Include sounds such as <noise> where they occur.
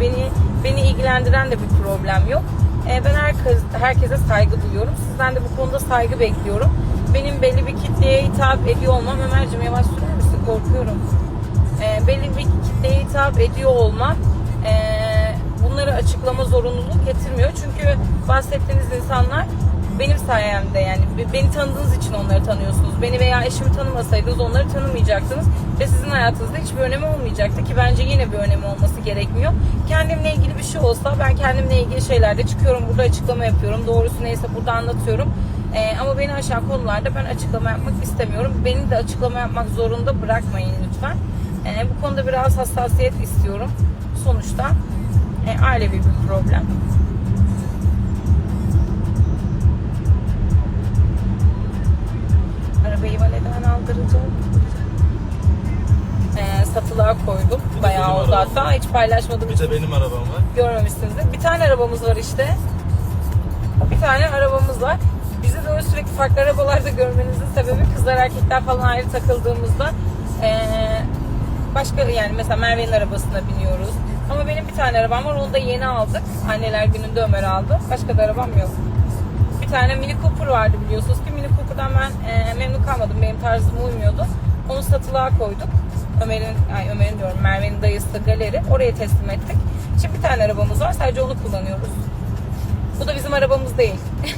Beni beni ilgilendiren de bir problem yok. E, ben herkes, herkese saygı duyuyorum. Sizden de bu konuda saygı bekliyorum. Benim belli bir kitleye hitap ediyor olmam. Ömerciğim yavaş sürer misin? Korkuyorum. E, belli bir kitleye hitap ediyor olmam e, bunları açıklama zorunluluğu getirmiyor. Çünkü bahsettiğiniz insanlar benim sayemde yani be- beni tanıdığınız için onları tanıyorsunuz. Beni veya eşimi tanımasaydınız onları tanımayacaktınız ve sizin hayatınızda hiçbir önemi olmayacaktı ki bence yine bir önemi olması. Şey olsa ben kendimle ilgili şeylerde çıkıyorum burada açıklama yapıyorum. Doğrusu neyse burada anlatıyorum. Ee, ama beni aşan konularda ben açıklama yapmak istemiyorum. Beni de açıklama yapmak zorunda bırakmayın lütfen. Ee, bu konuda biraz hassasiyet istiyorum. Sonuçta e, ailevi bir problem. Satılığa koydum. Bir de Bayağı oldu hatta. Hiç paylaşmadığım Bir de benim arabam var. görmemişsinizdir. Bir tane arabamız var işte. Bir tane arabamız var. Bizi böyle sürekli farklı arabalarda görmenizin sebebi kızlar erkekler falan ayrı takıldığımızda eee, başka yani mesela Merve'nin arabasına biniyoruz. Ama benim bir tane arabam var onu da yeni aldık. Anneler gününde Ömer aldı. Başka da arabam yok. Bir tane Mini Cooper vardı biliyorsunuz ki Mini Cooper'dan ben eee, memnun kalmadım. Benim tarzıma uymuyordu. Onu satılığa koyduk. Ömer'in, ay Ömer'in diyorum Merve'nin dayısı galeri. Oraya teslim ettik. Şimdi bir tane arabamız var. Sadece onu kullanıyoruz. Bu da bizim arabamız değil. <laughs>